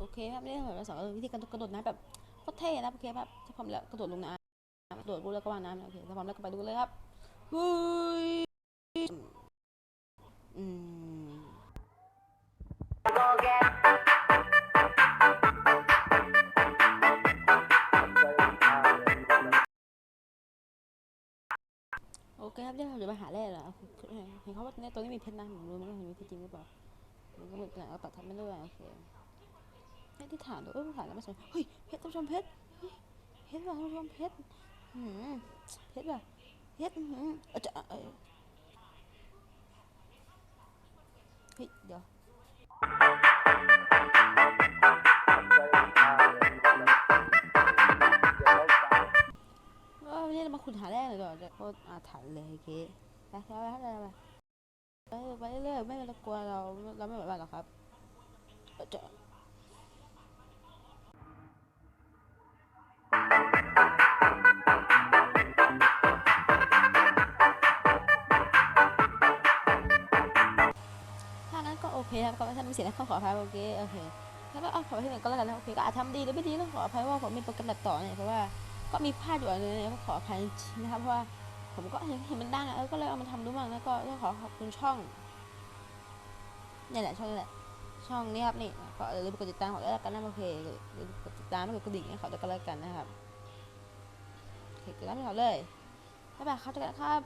โอเคครับนี่เราสอนวิธีการกระโดดน้ำแบบโคตรเท่นะโอเคครับถ้าพร้อมแล้วกระโดดลงน้ำกระโดดปุ๊บแล้วก็ว่ายน้ำโอเคถ้าพร้อมแล้วก็ไปดูเลยครับเฮ้ยอืมโอเคครับเดี๋ยวเราจะไปหาแร่แล้วเห็นเขาว่าเนี่ยตัวนี้มีเพชรนะผมรู้ไหมว่ามีเพชรจริงหรือเปล่ามันก็เหมือนกันเอาตัดทำไม่เรื่อยโอเค ให้ที่ฐานดูเออฐานแล้วมาสวยเฮ้ยเพชรท่านผู้ชมเพชรเฮ้ยเพชรว่ะท่านผู้ชมเพชรหืมเพชรว่ะเพชรหืมออจะเออเฮ้ยเดี๋ยวเออวันนี้เรามาขุดหาแร่เลยก่อนจะโคตรอาถรรพ์เลยโอเคไปไปไปไปไปไปเรื่อยๆไม่ต้องกลัวเราเราไม่ไหวหรอกครับจะ โอเคครับก็ถ้าไม่เสียนะขออภัยโอเคโอเคแล้วก็เอาขอให้หนึ่งก็แล้วกันนะโอเคก็อาจทำดีหรือไม่ดีต้องขออภัยว่าผมมีโปรแกรมตัดต่อเนี่ยเพราะว่าก็มีพลาดอยู่อันนึงเนี่ยก็ขออภัยจริงนะครับเพราะว่าผมก็เห็นเห็นมันดังอะเออก็เลยเอามาทำดูบ้างแล้วก็ต้องขอขอบคุณช่องนี่แหละช่องนี่แหละช่องนี้ครับนี่ก็อย่าลืมกดติดตามขอแล้วกันนะโอเคอย่าลืมกดติดตามแล้วกดกระดิ่งให้เขาด้วยกันแล้วกันนะครับโอเคกดติดตามให้เขาเลยบ๊ายบายครับเจอกันครับ